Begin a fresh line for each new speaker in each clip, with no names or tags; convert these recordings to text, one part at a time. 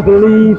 I believe.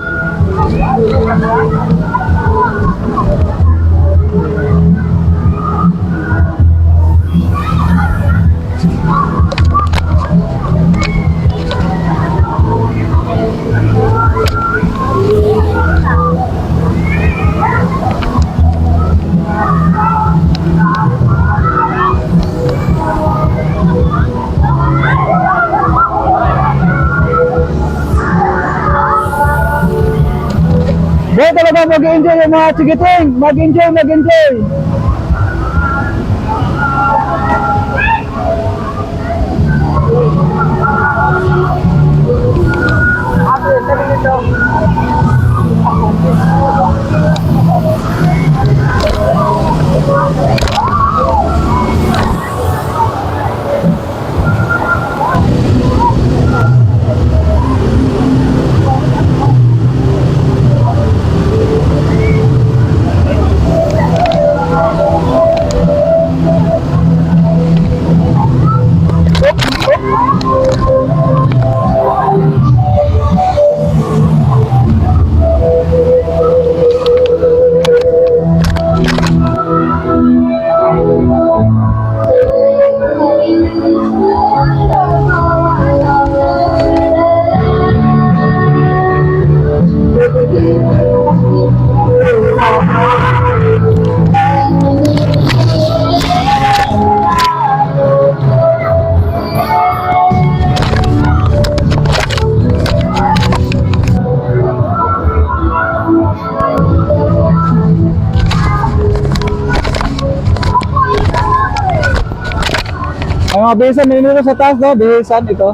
Talaga mag-enjoy yung mga chikiting. Mag-enjoy, mag-enjoy. Ang mga besan, nilo sa taas, no? Besan, ito.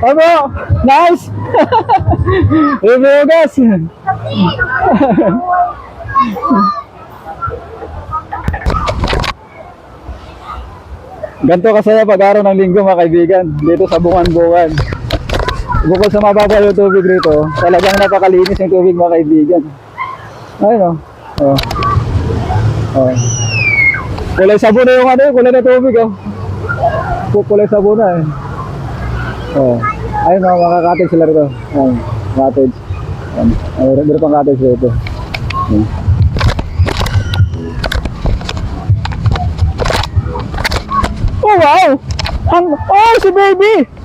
Ano? Nice! Ribugas! Ganto kasaya pag araw ng linggo mga kaibigan dito sa Bungan-Bungan. Bukod sa mababa yung tubig rito, talagang napakalinis yung tubig mga kaibigan. Ayun o. Oh. Oh. Kulay sabon na yung ano kulay na tubig oh. Ku- Kulay sabon na eh. Oh. Ayun mga mga cottage sila rito. Ayun, cottage. Ayun, ayun, meron pang cottage rito. Ayun. Oh wow! Ang, oh si baby!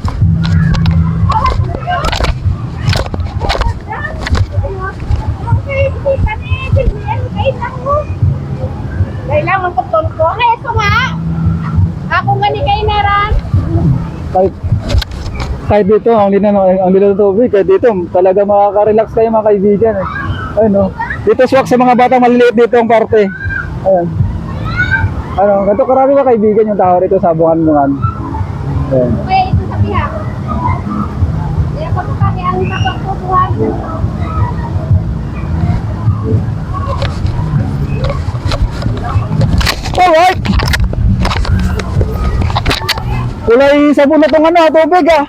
Kailangan ko tol ko. Ay, ito nga. Ako nga ni kay Neran.
kahit kahit dito ang lina ang lina ng tubig kahit dito talaga makaka-relax kayo mga kaibigan eh. Ayun no. Dito swak sa mga bata maliliit dito ang parte. Ayun. Ano, ganito karami mga kaibigan yung tao rito sa bungan-bungan. Ayun.
Kaya ito sa piha. Kaya ko kami ang nakapagpupuhan.
Alright. Kulay sabon na tong ano, tubig ah.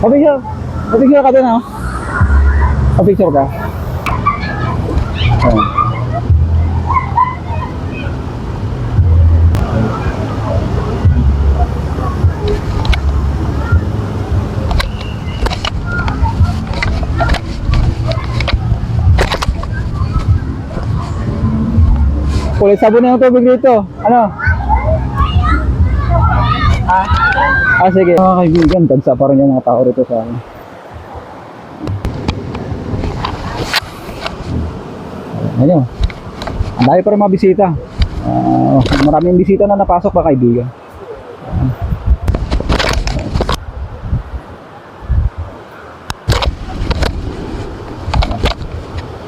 Pabigyan. Pabigyan ka din ah. Pabigyan ka. Ayan. Kulay sabon na yung tubig dito. Ano? Ah, ah sige. Mga kaibigan, tagsa pa rin yung mga tao rito sa akin. Ano? Ang dami pa rin mga bisita. Ah, maraming bisita na napasok pa kaibigan.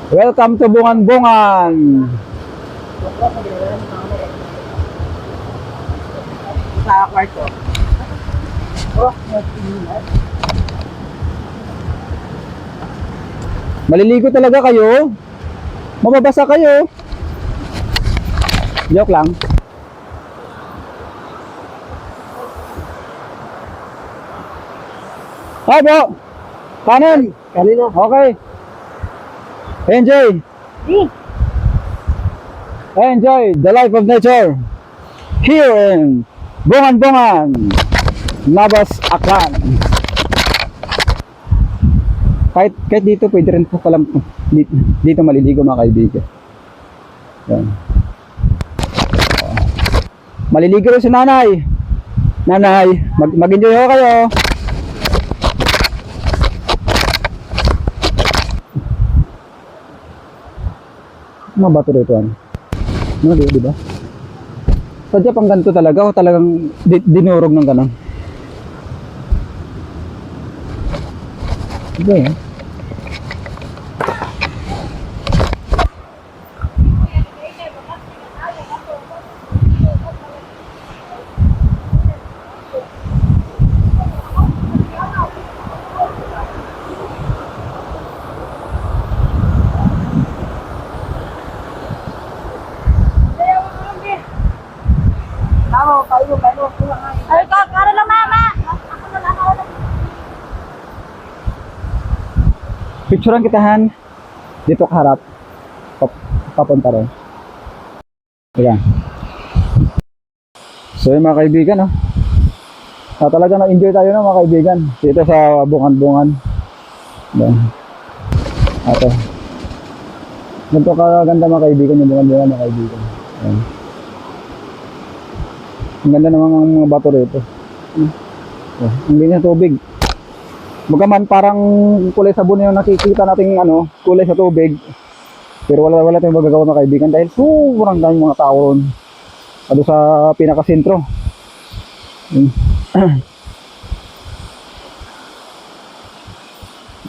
Welcome to Bungan Bungan.
Sa kwarto.
Oh, Maliligo talaga kayo. Mababasa kayo. Joke lang. Hi bro! Kanan!
Kanina.
Okay. Enjoy!
Hey.
Enjoy the life of nature here in Bungan-Bungan, Nabas, Aklan. Kahit, kahit dito, pwede rin po pala dito, dito maliligo mga kaibigan. Yan. Maliligo rin si nanay. Nanay, mag, mag-enjoy ho kayo. Mga bato rito ano? Ano di, di ba? Sadya pang ganito talaga o talagang di, dinurog ng ganun? Diba yan?
Ako, kayo, kayo. Ay, kakara lang, mama. Ako na lang, ako na.
Picturean kita Han. Dito ka harap. Pap papunta rin. Ayan. So yun mga kaibigan, no? Ah, talaga na-enjoy tayo no, mga kaibigan. Dito sa bungan-bungan. Ayan. Ato. Ganito kaganda mga kaibigan yung bungan-bungan mga kaibigan. Ayan. Ang ganda naman ng mga bato rito. Oh, hindi niya tubig. Bagaman parang kulay sabon yung nakikita nating ano, kulay sa tubig. Pero wala wala tayong magagawa mga kaibigan dahil sobrang daming mga tao ron. Ano sa pinakasentro. Hmm.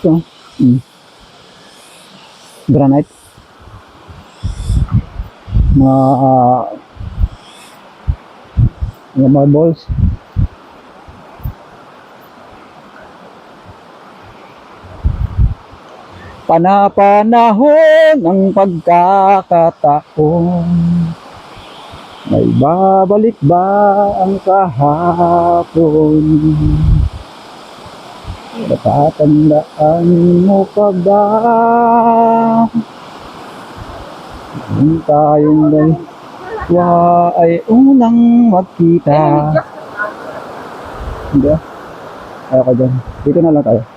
Ito. Hmm. Granite. Mga ah, mga marbles. Panapanahon ng pagkakataon May babalik ba ang kahapon? Natatandaan mo pa ba? Nung tayong dalawa ay unang magkita Hindi ah. Ayaw ka dyan. Dito na lang tayo.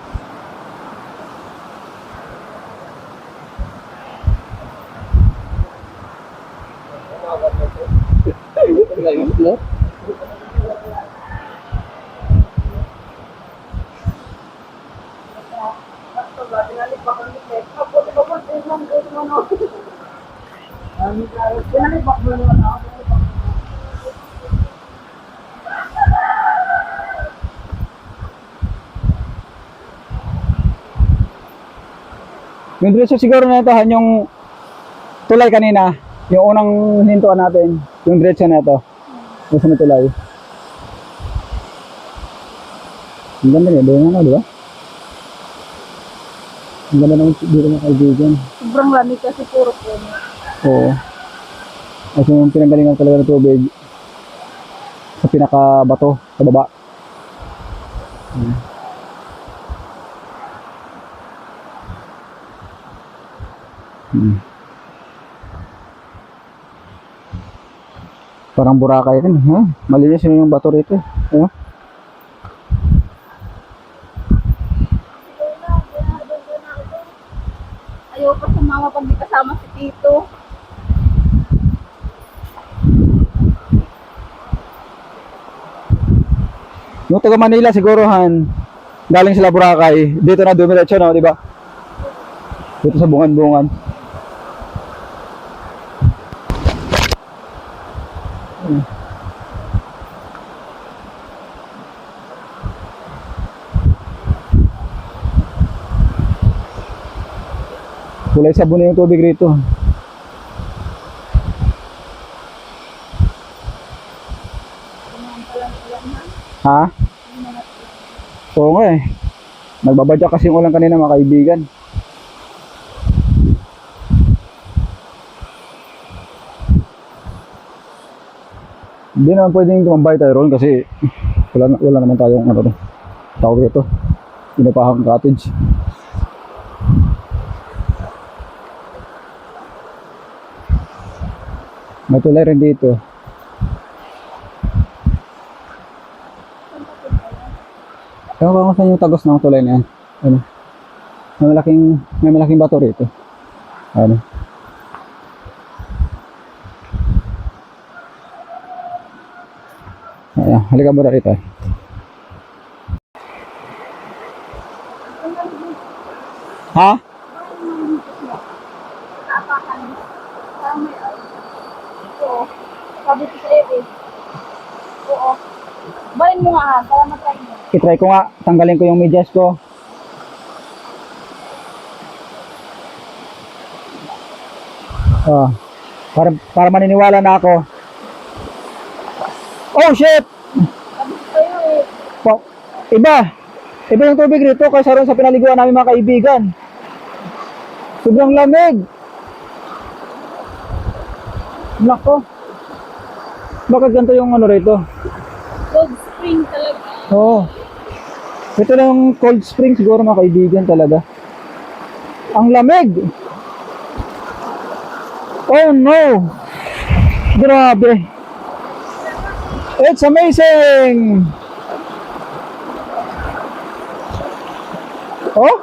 Yung diretso siguro na ito, yung tulay kanina, yung unang hintuan natin, yung diretso na ito. Yung sa tulay. Ang ganda niya, doon na, di ba? Ang ganda naman dito mga kaibigan.
Sobrang lamig kasi puro puno.
Oo. Kasi yung pinanggalingan talaga ng tubig sa pinakabato, sa baba. Hmm. Hmm. Parang Boracay rin, ha? Malinis yun yung bato rito. eh. Ano?
Ayaw pa sumama pag di kasama si Tito.
Yung taga Manila siguro han, galing sila Boracay, dito na dumiretso no, di ba? Dito sa bungan-bungan. Hmm. Kulay sabon yung tubig rito. Ha? Oo nga eh. Nagbabadya kasi yung ulan kanina mga kaibigan. Hindi naman pwedeng tumambay tayo ron kasi wala, wala naman tayong ano to. Tawag ito. Pinapahang cottage. May tulay rin dito. Ewan ko kung saan yung tagos ng tulay na yan. Ano? May malaking, may malaking bato rito. Ano? Ayan, halika muna rito. Ha?
Sabi ko sa'yo eh. Oo. Balin mo nga ha, para.
I-try ko nga, tanggalin ko yung medyas ko. Ah, para, para maniniwala na ako. Oh shit! Pa- iba! Iba yung tubig rito kaysa ron sa pinaliguan namin mga kaibigan. Sobrang lamig! Nako! Bakit ganito yung ano rito?
Cold spring talaga.
Oo. Ito na yung cold spring siguro mga kaibigan talaga. Ang lamig! Oh no! Grabe! It's amazing! Oh?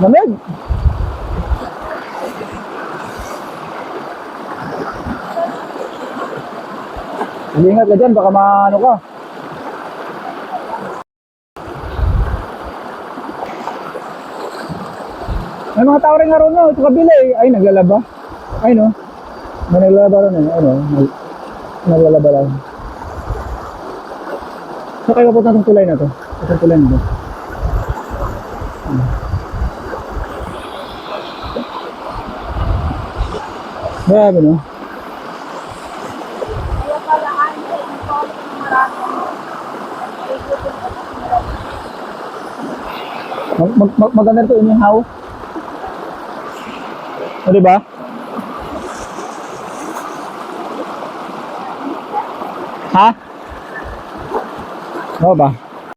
Lamig! Ingat ka dyan, baka maano ka. May mga tao rin nga ron, no? Ito kabila eh. Ay, naglalaba. Ay, no? May naglalaba ron, eh. Ano? Lang. Saan kayo papunta itong tulay na to? Itong tulay na to. Hmm. Grabe, no?
Ano eh.
Mag, mag, mag, maganda ito inihaw. O, diba? Ha? Oo ba?